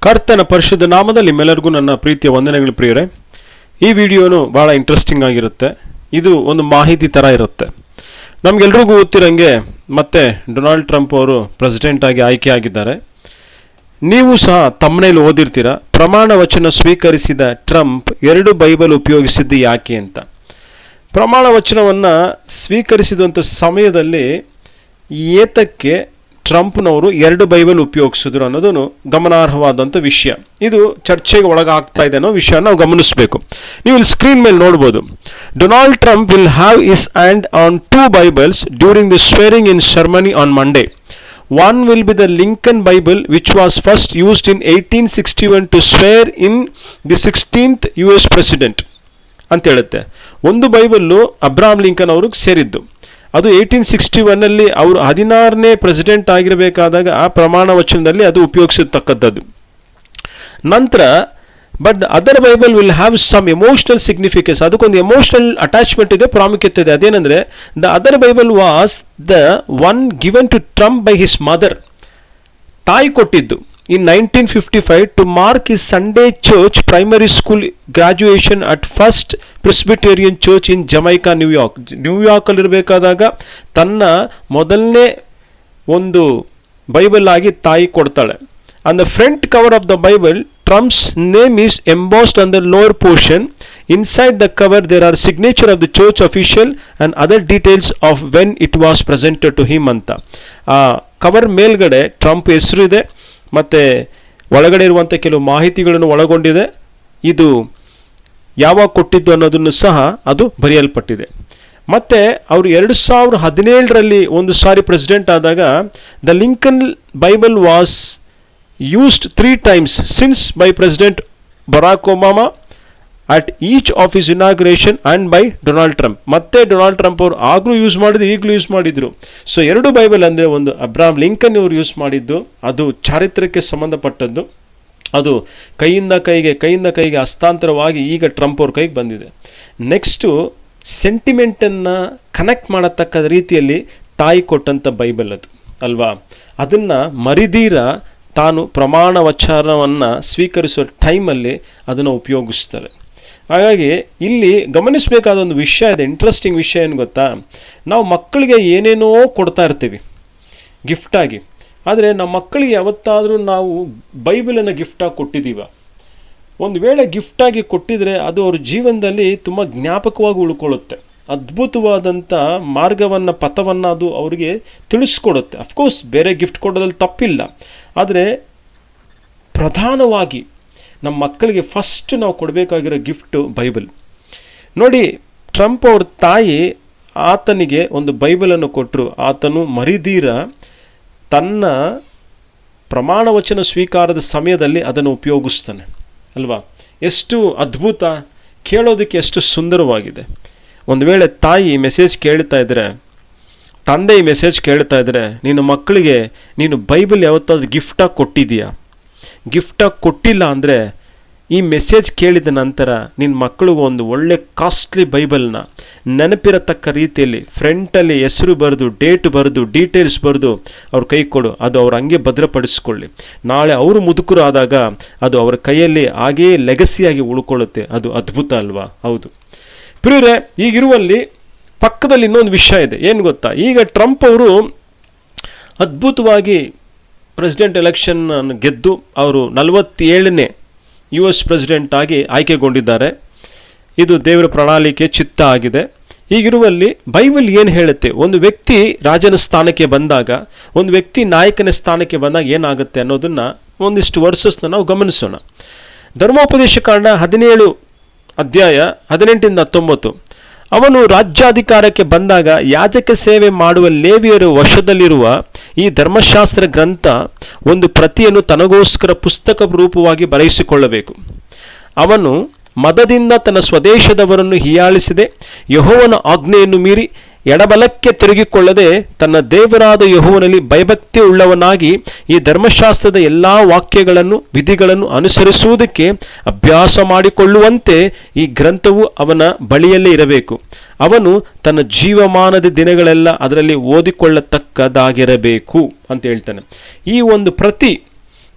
ಕರ್ತನ ಪರಿಶುದ್ಧ ನಾಮದಲ್ಲಿ ನಿಮ್ಮೆಲ್ಲರಿಗೂ ನನ್ನ ಪ್ರೀತಿಯ ವಂದನೆಗಳು ಪ್ರಿಯರೇ. ಈ ವಿಡಿಯೋನು ಬಹಳ ಇಂಟ್ರೆಸ್ಟಿಂಗ್ ಆಗಿರುತ್ತೆ. ಇದು ಒಂದು ಮಾಹಿತಿ ಥರ ಇರುತ್ತೆ. ನಮ್ಗೆಲ್ರಿಗೂ ಗೊತ್ತಿರಂಗೆ ಮತ್ತೆ ಡೊನಾಲ್ಡ್ ಟ್ರಂಪ್ ಅವರು ಪ್ರೆಸಿಡೆಂಟ್ ಆಗಿ ಆಯ್ಕೆ ಆಗಿದ್ದಾರೆ. ನೀವು ಸಹ ತಮ್ಮನೇಲಿ ಓದಿರ್ತೀರ? ಪ್ರಮಾಣ ವಚನ ಸ್ವೀಕರಿಸಿದ ಟ್ರಂಪ್ ಎರಡು ಬೈಬಲ್ ಉಪಯೋಗಿಸಿದ್ದು ಯಾಕೆ ಅಂತ. ಪ್ರಮಾಣ ವಚನವನ್ನು ಸ್ವೀಕರಿಸಿದಂಥ ಸಮಯದಲ್ಲಿ ಏತಕ್ಕೆ ಟ್ರಂಪ್ನವರು ಎರಡು ಬೈಬಲ್ ಉಪಯೋಗಿಸಿದ್ರು ಅನ್ನೋದು ಗಮನಾರ್ಹವಾದಂಥ ವಿಷಯ. ಇದು ಚರ್ಚೆಗೆ ಒಳಗಾಗ್ತಾ ಇದೆ ಅನ್ನೋ ವಿಷಯ ನಾವು ಗಮನಿಸಬೇಕು. ನೀವು ಇಲ್ಲಿ ಸ್ಕ್ರೀನ್ ಮೇಲೆ ನೋಡ್ಬೋದು. Donald Trump will have his hand on two Bibles during the swearing in ceremony on Monday. One will be the Lincoln Bible which was first used in eighteen sixty one to swear in the sixteenth U S president ಅಂತ ಹೇಳುತ್ತೆ. ಒಂದು Bible Abraham Lincoln ಅವ್ರಿಗೆ ಸೇರಿದ್ದು. ಅದು eighteen sixty ಒನ್ನಲ್ಲಿ ಅವರು ಹದಿನಾರನೇ president ಆಗಿರಬೇಕಾದಾಗ ಆ ಪ್ರಮಾಣ ವಚನದಲ್ಲಿ ಅದು ಉಪಯೋಗಿಸತಕ್ಕದ್ದು ನಂತರ but other Bible will have some emotional significance ಅದಕ್ಕೊಂದು ಎಮೋಷನಲ್ ಅಟ್ಯಾಚ್ಮೆಂಟ್ ಇದೆ, ಪ್ರಾಮುಖ್ಯತೆ ಇದೆ. ಅದೇನೆಂದರೆ the other Bible was the one given to Trump by his mother ತಾಯಿ ಕೊಟ್ಟಿದ್ದು. Fifty five to mark his Sunday church primary school graduation at first Presbyterian church in Jamaica New York ನ್ಯೂಯಾರ್ಕಲ್ಲಿರಬೇಕಾದಾಗ ತನ್ನ ಮೊದಲನೇ ಒಂದು Bible ಆಗಿ ತಾಯಿ ಕೊಡ್ತಾಳೆ. On the front cover of the Bible Trump's name is embossed on the lower portion inside the cover there are signature of the church official and other details of when it was presented to him ಅಂತ. ಆ cover ಮೇಲ್ಗಡೆ Trump ಹೆಸರು ಇದೆ. ಮತ್ತು ಒಳಗಡೆ ಇರುವಂಥ ಕೆಲವು ಮಾಹಿತಿಗಳನ್ನು ಒಳಗೊಂಡಿದೆ. ಇದು ಯಾವಾಗ ಕೊಟ್ಟಿದ್ದು ಅನ್ನೋದನ್ನು ಸಹ ಅದು ಬರೆಯಲ್ಪಟ್ಟಿದೆ. ಮತ್ತು ಅವರು ಎರಡು ಸಾವಿರ ಹದಿನೇಳರಲ್ಲಿ ಒಂದು ಸಾರಿ ಪ್ರೆಸಿಡೆಂಟ್ ಆದಾಗ, the Lincoln Bible was used three times since by president Barack Obama at each of his inauguration and by Donald Trump ಮತ್ತೆ ಡೊನಾಲ್ಡ್ ಟ್ರಂಪ್ ಅವರು ಆಗಲೂ ಯೂಸ್ ಮಾಡಿದ್ರು, ಈಗಲೂ ಯೂಸ್ ಮಾಡಿದ್ರು. ಸೊ ಎರಡು ಬೈಬಲ್ ಅಂದರೆ ಒಂದು ಅಬ್ರಾಮ್ ಲಿಂಕನ್ ಇವರು ಯೂಸ್ ಮಾಡಿದ್ದು, ಅದು ಚಾರಿತ್ರ್ಯಕ್ಕೆ ಸಂಬಂಧಪಟ್ಟದ್ದು. ಅದು ಕೈಯಿಂದ ಕೈಗೆ ಕೈಯಿಂದ ಕೈಗೆ ಹಸ್ತಾಂತರವಾಗಿ ಈಗ ಟ್ರಂಪ್ ಅವ್ರ ಕೈಗೆ ಬಂದಿದೆ. ನೆಕ್ಸ್ಟು ಸೆಂಟಿಮೆಂಟನ್ನು ಕನೆಕ್ಟ್ ಮಾಡತಕ್ಕ ರೀತಿಯಲ್ಲಿ ತಾಯಿ ಕೊಟ್ಟಂಥ ಬೈಬಲ್ ಅದು, ಅಲ್ವಾ? ಅದನ್ನು ಮರಿದೀರ ತಾನು ಪ್ರಮಾಣ ವಚನವನ್ನು ಸ್ವೀಕರಿಸುವ ಟೈಮಲ್ಲಿ ಅದನ್ನು ಉಪಯೋಗಿಸ್ತಾರೆ. ಹಾಗಾಗಿ ಇಲ್ಲಿ ಗಮನಿಸಬೇಕಾದ ಒಂದು ವಿಷಯ ಇದೆ ಇಂಟ್ರೆಸ್ಟಿಂಗ್ ವಿಷಯ ಏನು ಗೊತ್ತಾ? ನಾವು ಮಕ್ಕಳಿಗೆ ಏನೇನೋ ಕೊಡ್ತಾ ಇರ್ತೀವಿ ಗಿಫ್ಟಾಗಿ ಆದರೆ ನಮ್ಮ ಮಕ್ಕಳಿಗೆ ಯಾವತ್ತಾದರೂ ನಾವು ಬೈಬಲನ್ನು ಗಿಫ್ಟಾಗಿ ಕೊಟ್ಟಿದ್ದೀವ. ಒಂದು ವೇಳೆ ಗಿಫ್ಟಾಗಿ ಕೊಟ್ಟಿದ್ರೆ ಅದು ಅವ್ರ ಜೀವನದಲ್ಲಿ ತುಂಬ ಜ್ಞಾಪಕವಾಗಿ ಉಳ್ಕೊಳ್ಳುತ್ತೆ. ಅದ್ಭುತವಾದಂಥ ಮಾರ್ಗವನ್ನು, ಪಥವನ್ನು ಅದು ಅವರಿಗೆ ತಿಳಿಸ್ಕೊಡುತ್ತೆ. ಅಫ್ಕೋರ್ಸ್ ಬೇರೆ ಗಿಫ್ಟ್ ಕೊಡೋದ್ರಲ್ಲಿ ತಪ್ಪಿಲ್ಲ. ಆದರೆ ಪ್ರಧಾನವಾಗಿ ನಮ್ಮ ಮಕ್ಕಳಿಗೆ ಫಸ್ಟ್ ನಾವು ಕೊಡಬೇಕಾಗಿರೋ ಗಿಫ್ಟು ಬೈಬಲ್ ನೋಡಿ ಟ್ರಂಪ್ ಅವ್ರ ತಾಯಿ ಆತನಿಗೆ ಒಂದು ಬೈಬಲನ್ನು ಕೊಟ್ಟರು ಆತನು ಮರಿದೀರ, ತನ್ನ ಪ್ರಮಾಣ ವಚನ ಸ್ವೀಕಾರದ ಸಮಯದಲ್ಲಿ ಅದನ್ನು ಉಪಯೋಗಿಸ್ತಾನೆ. ಅಲ್ವಾ? ಎಷ್ಟು ಅದ್ಭುತ. ಕೇಳೋದಕ್ಕೆ ಎಷ್ಟು ಸುಂದರವಾಗಿದೆ. ಒಂದು ವೇಳೆ ತಾಯಿ ಮೆಸೇಜ್ ಕೇಳ್ತಾ ಇದ್ರೆ, ತಂದೆ ಈ ಮೆಸೇಜ್ ಕೇಳ್ತಾ ಇದ್ರೆ ನಿನ್ನ ಮಕ್ಕಳಿಗೆ, ನೀನು ಬೈಬಲ್ ಯಾವತ್ತಾದ್ರೂ ಗಿಫ್ಟಾಗಿ ಕೊಟ್ಟಿದೀಯಾ ಗಿಫ್ಟಾಗಿ ಕೊಟ್ಟಿಲ್ಲ ಅಂದರೆ ಈ ಮೆಸೇಜ್ ಕೇಳಿದ ನಂತರ ನಿನ್ನ ಮಕ್ಕಳಿಗೆ ಒಂದು ಒಳ್ಳೆ ಕಾಸ್ಟ್ಲಿ ಬೈಬಲ್ನ ನೆನಪಿರತಕ್ಕ ರೀತಿಯಲ್ಲಿ ಫ್ರೆಂಟಲ್ಲಿ ಹೆಸರು ಬರೆದು ಡೇಟ್ ಬರೆದು ಡೀಟೇಲ್ಸ್ ಬರೆದು ಅವ್ರ ಕೈ ಕೊಡು. ಅದು ಅವ್ರು ಹಂಗೆ ಭದ್ರಪಡಿಸ್ಕೊಳ್ಳಿ. ನಾಳೆ ಅವರು ಮುದುಕರು ಆದಾಗ ಅದು ಅವರ ಕೈಯಲ್ಲಿ ಹಾಗೇ ಲೆಗಸಿಯಾಗಿ ಉಳ್ಕೊಳ್ಳುತ್ತೆ. ಅದು ಅದ್ಭುತ ಅಲ್ವಾ? ಹೌದು. ಪ್ರಿಯರೇ, ಈಗಿರುವಲ್ಲಿ ಪಕ್ಕದಲ್ಲಿ ಇನ್ನೊಂದು ವಿಷಯ ಇದೆ. ಏನು ಗೊತ್ತಾ? ಈಗ ಟ್ರಂಪ್ ಅವರು ಅದ್ಭುತವಾಗಿ ಪ್ರೆಸಿಡೆಂಟ್ ಎಲೆಕ್ಷನ್ ಗೆದ್ದು ಅವರು ನಲವತ್ತೇಳನೇ ಯು ಎಸ್ ಪ್ರೆಸಿಡೆಂಟ್ ಆಗಿ ಆಯ್ಕೆಗೊಂಡಿದ್ದಾರೆ. ಇದು ದೇವರ ಪ್ರಣಾಳಿಕೆ ಚಿತ್ತ ಆಗಿದೆ. ಹೀಗಿರುವಲ್ಲಿ ಬೈಬಲ್ ಏನು ಹೇಳುತ್ತೆ? ಒಂದು ವ್ಯಕ್ತಿ ರಾಜನ ಸ್ಥಾನಕ್ಕೆ ಬಂದಾಗ, ಒಂದು ವ್ಯಕ್ತಿ ನಾಯಕನ ಸ್ಥಾನಕ್ಕೆ ಬಂದಾಗ ಏನಾಗುತ್ತೆ ಅನ್ನೋದನ್ನು ಒಂದಿಷ್ಟು ವರ್ಸಸ್ನ ನಾವು ಗಮನಿಸೋಣ. ಧರ್ಮೋಪದೇಶ ಕಾರಣ ಹದಿನೇಳು ಅಧ್ಯಾಯ ಹದಿನೆಂಟಿಂದ ಹತ್ತೊಂಬತ್ತು. ಅವನು ರಾಜ್ಯಾಧಿಕಾರಕ್ಕೆ ಬಂದಾಗ ಯಾಜಕ ಸೇವೆ ಮಾಡುವ ಲೇವಿಯರ ವಶದಲ್ಲಿರುವ ಈ ಧರ್ಮಶಾಸ್ತ್ರ ಗ್ರಂಥ ಒಂದು ಪ್ರತಿಯನ್ನು ತನಗೋಸ್ಕರ ಪುಸ್ತಕ ರೂಪವಾಗಿ ಬರೆಯಿಸಿಕೊಳ್ಳಬೇಕು ಅವನು ಮದದಿಂದ ತನ್ನ ಸ್ವದೇಶದವರನ್ನು ಹೀಯಾಳಿಸಿದೆ. ಯಹೋವನ ಆಜ್ಞೆಯನ್ನು ಮೀರಿ ಎಡಬಲಕ್ಕೆ ತಿರುಗಿಕೊಳ್ಳದೆ ತನ್ನ ದೇವರಾದ ಯಹೋವನಲ್ಲಿ ಭಯಭಕ್ತಿ ಉಳ್ಳವನಾಗಿ ಈ ಧರ್ಮಶಾಸ್ತ್ರದ ಎಲ್ಲಾ ವಾಕ್ಯಗಳನ್ನು, ವಿಧಿಗಳನ್ನು ಅನುಸರಿಸುವುದಕ್ಕೆ ಅಭ್ಯಾಸ ಮಾಡಿಕೊಳ್ಳುವಂತೆ ಈ ಗ್ರಂಥವು ಅವನ ಬಳಿಯಲ್ಲೇ ಇರಬೇಕು. ಅವನು ತನ್ನ ಜೀವಮಾನದ ದಿನಗಳೆಲ್ಲ ಅದರಲ್ಲಿ ಓದಿಕೊಳ್ಳತಕ್ಕದಾಗಿರಬೇಕು ಅಂತ ಹೇಳ್ತಾನೆ. ಈ ಒಂದು ಪ್ರತಿ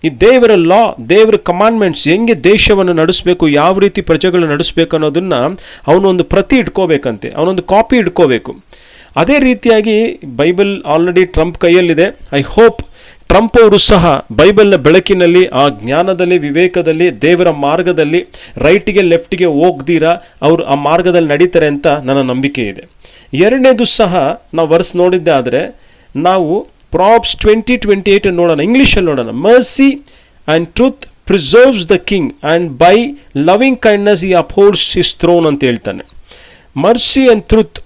ಈ ದೇವರ ಲಾ ದೇವರ ಕಮಾಂಡ್ಮೆಂಟ್ಸ್ ಹೆಂಗೆ ದೇಶವನ್ನು ನಡೆಸಬೇಕು, ಯಾವ ರೀತಿ ಪ್ರಜೆಗಳನ್ನ ನಡೆಸಬೇಕು ಅನ್ನೋದನ್ನು ಅವನೊಂದು ಪ್ರತಿ ಇಟ್ಕೋಬೇಕಂತೆ, ಅವನೊಂದು ಕಾಪಿ ಇಟ್ಕೋಬೇಕು. ಅದೇ ರೀತಿಯಾಗಿ ಬೈಬಲ್ ಆಲ್ರೆಡಿ ಟ್ರಂಪ್ ಕೈಯಲ್ಲಿದೆ. ಐ ಹೋಪ್ ಟ್ರಂಪ್ ಅವರು ಸಹ ಬೈಬಲ್ನ ಬೆಳಕಿನಲ್ಲಿ, ಆ ಜ್ಞಾನದಲ್ಲಿ, ವಿವೇಕದಲ್ಲಿ, ದೇವರ ಮಾರ್ಗದಲ್ಲಿ ರೈಟಿಗೆ ಲೆಫ್ಟಿಗೆ ಹೋಗ್ದಿರಾ, ಅವರು ಆ ಮಾರ್ಗದಲ್ಲಿ ನಡೀತಾರೆ ಅಂತ ನನ್ನ ನಂಬಿಕೆ ಇದೆ. ಎರಡನೇದು ಸಹ ನಾವು ವರ್ಸ್ ನೋಡಿದ್ದೆ ಆದರೆ, ನಾವು ಪ್ರಾಪ್ಸ್ ಟ್ವೆಂಟಿ ಟ್ವೆಂಟಿ ಏಟ್ ನೋಡೋಣ ಇಂಗ್ಲೀಷಲ್ಲಿ ನೋಡೋಣ. Mercy and truth preserves the king and by loving kindness he upholds his throne ಅಂತ ಹೇಳ್ತಾನೆ. ಮರ್ಸಿ ಆ್ಯಂಡ್ ಟ್ರುತ್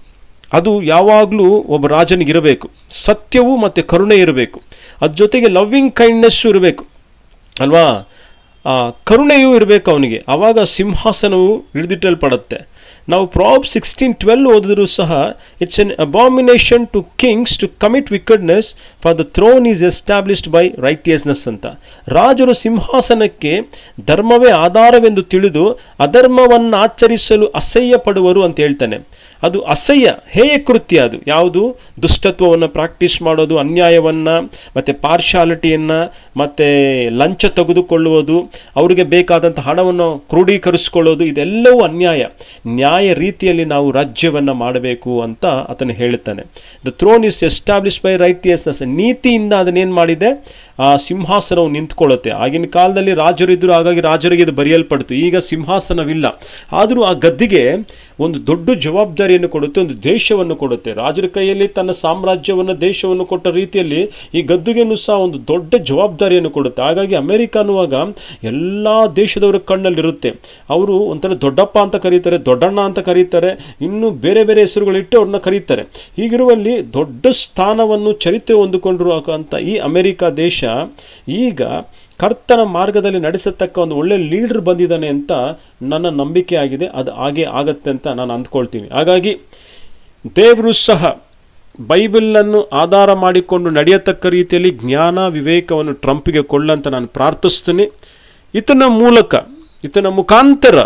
ಅದು ಯಾವಾಗಲೂ ಒಬ್ಬ ರಾಜನಿಗೆ ಇರಬೇಕು. ಸತ್ಯವು ಮತ್ತು ಕರುಣೆ ಇರಬೇಕು. ಅದ್ರ ಜೊತೆಗೆ ಲವ್ವಿಂಗ್ ಕೈಂಡ್ನೆಸ್ಸು ಇರಬೇಕು. ಅಲ್ವಾ? ಕರುಣೆಯೂ ಇರಬೇಕು ಅವನಿಗೆ. ಆವಾಗ ಸಿಂಹಾಸನವು ಹಿಡಿದಿಟ್ಟಲ್ಪಡುತ್ತೆ. ನಾವು ಪ್ರಾಬ್ ಸಿಕ್ಸ್ಟೀನ್ ಟ್ವೆಲ್ ಓದಿದ್ರು ಸಹ it's an abomination to kings to commit wickedness for the throne is established by righteousness ಅಂತ. ರಾಜರು ಸಿಂಹಾಸನಕ್ಕೆ ಧರ್ಮವೇ ಆಧಾರವೆಂದು ತಿಳಿದು, ಅಧರ್ಮವನ್ನು ಆಚರಿಸಲು ಅಸಹ್ಯ ಪಡುವರು ಅಂತ ಹೇಳ್ತಾನೆ. ಅದು ಅಸಹ್ಯ, ಹೇಯ ಕೃತ್ಯ ಅದು. ಯಾವುದು? ದುಷ್ಟತ್ವವನ್ನು ಪ್ರಾಕ್ಟೀಸ್ ಮಾಡೋದು, ಅನ್ಯಾಯವನ್ನು, ಮತ್ತು ಪಾರ್ಶಾಲಿಟಿಯನ್ನು ಮತ್ತು ಲಂಚ ತೆಗೆದುಕೊಳ್ಳುವುದು, ಅವರಿಗೆ ಬೇಕಾದಂಥ ಹಣವನ್ನು ಕ್ರೋಢೀಕರಿಸಿಕೊಳ್ಳೋದು ಇದೆಲ್ಲವೂ ಅನ್ಯಾಯ. ನ್ಯಾಯ ರೀತಿಯಲ್ಲಿ ನಾವು ರಾಜ್ಯವನ್ನು ಮಾಡಬೇಕು ಅಂತ ಆತನು ಹೇಳ್ತಾನೆ the throne is establish by righteousness ನೀತಿಯಿಂದ ಅದನ್ನೇನು ಮಾಡಿದೆ? ಆ ಸಿಂಹಾಸನವು ನಿಂತ್ಕೊಳ್ಳುತ್ತೆ. ಆಗಿನ ಕಾಲದಲ್ಲಿ ರಾಜರು ಇದ್ದರು ಹಾಗಾಗಿ ರಾಜರಿಗೆ ಇದು ಬರೆಯಲ್ಪಡ್ತು. ಈಗ ಸಿಂಹಾಸನವಿಲ್ಲ. ಆದರೂ ಆ ಗದ್ದಿಗೆ ಒಂದು ದೊಡ್ಡ ಜವಾಬ್ದಾರಿಯನ್ನು ಕೊಡುತ್ತೆ, ಒಂದು ದೇಶವನ್ನು ಕೊಡುತ್ತೆ. ರಾಜರ ಕೈಯಲ್ಲಿ ತನ್ನ ಸಾಮ್ರಾಜ್ಯವನ್ನು, ದೇಶವನ್ನು ಕೊಟ್ಟ ರೀತಿಯಲ್ಲಿ ಈ ಗದ್ದುಗೆನೂ ಸಹ ಒಂದು ದೊಡ್ಡ ಜವಾಬ್ದಾರಿಯನ್ನು ಕೊಡುತ್ತೆ. ಹಾಗಾಗಿ ಅಮೆರಿಕ ಅನ್ನುವಾಗ ಎಲ್ಲ ದೇಶದವರ ಕಣ್ಣಲ್ಲಿರುತ್ತೆ. ಅವರು ಒಂಥರ ದೊಡ್ಡಪ್ಪ ಅಂತ ಕರೀತಾರೆ, ದೊಡ್ಡಣ್ಣ ಅಂತ ಕರೀತಾರೆ, ಇನ್ನೂ ಬೇರೆ ಬೇರೆ ಹೆಸರುಗಳಿಟ್ಟು ಅವ್ರನ್ನ ಕರೀತಾರೆ. ಹೀಗಿರುವಲ್ಲಿ ದೊಡ್ಡ ಸ್ಥಾನವನ್ನು, ಚರಿತ್ರೆ ಹೊಂದಿಕೊಂಡಿರುವ ಅಂತ ಈ ಅಮೆರಿಕ ದೇಶ ಈಗ ಕರ್ತನ ಮಾರ್ಗದಲ್ಲಿ ನಡೆಸತಕ್ಕ ಒಂದು ಒಳ್ಳೆ ಲೀಡರ್ ಬಂದಿದ್ದಾನೆ ಅಂತ ನನ್ನ ನಂಬಿಕೆ ಆಗಿದೆ. ಅದು ಹಾಗೆ ಆಗತ್ತೆ ಅಂತ ನಾನು ಅಂದ್ಕೊಳ್ತೀನಿ. ಹಾಗಾಗಿ ದೇವರು ಸಹ ಬೈಬಲನ್ನು ಆಧಾರ ಮಾಡಿಕೊಂಡು ನಡೆಯತಕ್ಕ ರೀತಿಯಲ್ಲಿ ಜ್ಞಾನ, ವಿವೇಕವನ್ನು ಟ್ರಂಪ್ಗೆ ಕೊಳ್ಳಂತ ನಾನು ಪ್ರಾರ್ಥಿಸ್ತೀನಿ. ಇತನ ಮೂಲಕ, ಇತನ ಮುಖಾಂತರ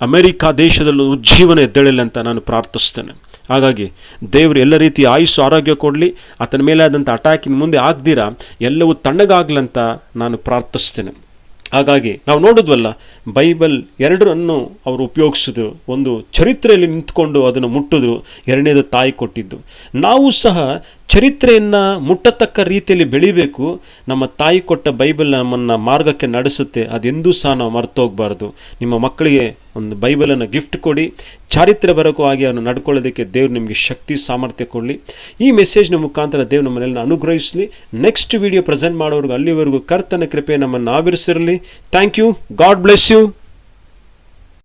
ಅಮೆರಿಕ ದೇಶದಲ್ಲೂ ಉಜ್ಜೀವನ ಎದ್ದೇಳಲಿ ಅಂತ ನಾನು ಪ್ರಾರ್ಥಿಸ್ತೇನೆ. ಹಾಗಾಗಿ ದೇವರು ಎಲ್ಲ ರೀತಿಯ ಆಯುಸ್ಸು, ಆರೋಗ್ಯ ಕೊಡಲಿ, ಆತನ ಮೇಲೆ ಆದಂಥ ಅಟ್ಯಾಕಿನ ಮುಂದೆ ಆಗ್ದಿರಾ, ಎಲ್ಲವೂ ತಣ್ಣಗಾಗ್ಲಂತ ನಾನು ಪ್ರಾರ್ಥಿಸ್ತೇನೆ. ಹಾಗಾಗಿ ನಾವು ನೋಡಿದ್ವಲ್ಲ, ಬೈಬಲ್ ಎರಡರನ್ನು ಅವರು ಉಪಯೋಗಿಸಿದ್ರು ಒಂದು ಚರಿತ್ರೆಯಲ್ಲಿ ನಿಂತ್ಕೊಂಡು ಅದನ್ನು ಮುಟ್ಟಿದ್ರು ಎರಡನೇದು ತಾಯಿ ಕೊಟ್ಟಿದ್ದು. ನಾವು ಸಹ ಚರಿತ್ರೆಯನ್ನು ಮುಟ್ಟತಕ್ಕ ರೀತಿಯಲ್ಲಿ ಬೆಳಿಬೇಕು. ನಮ್ಮ ತಾಯಿ ಕೊಟ್ಟ ಬೈಬಲ್ ನಮ್ಮನ್ನು ಮಾರ್ಗಕ್ಕೆ ನಡೆಸುತ್ತೆ. ಅದೆಂದೂ ಸಹ ನಾವು ಮರ್ತೋಗ್ಬಾರ್ದು. ನಿಮ್ಮ ಮಕ್ಕಳಿಗೆ ಒಂದು ಬೈಬಲನ್ನು ಗಿಫ್ಟ್ ಕೊಡಿ. ಚಾರಿತ್ರ್ಯ ಬರಕು ಆಗಿ ಅವನು ನಡ್ಕೊಳ್ಳೋದಕ್ಕೆ ದೇವ್ರು ನಿಮಗೆ ಶಕ್ತಿ, ಸಾಮರ್ಥ್ಯ ಕೊಡಲಿ. ಈ ಮೆಸೇಜ್ನ ಮುಖಾಂತರ ದೇವ್ರು ನಮ್ಮನ್ನೆಲ್ಲ ಅನುಗ್ರಹಿಸಲಿ. ನೆಕ್ಸ್ಟ್ ವಿಡಿಯೋ ಪ್ರೆಸೆಂಟ್ ಮಾಡೋರ್ಗು ಅಲ್ಲಿವರೆಗೂ ಕರ್ತನ ಕೃಪೆ ನಮ್ಮನ್ನು ಆವರಿಸಿರಲಿ. Thank you God bless you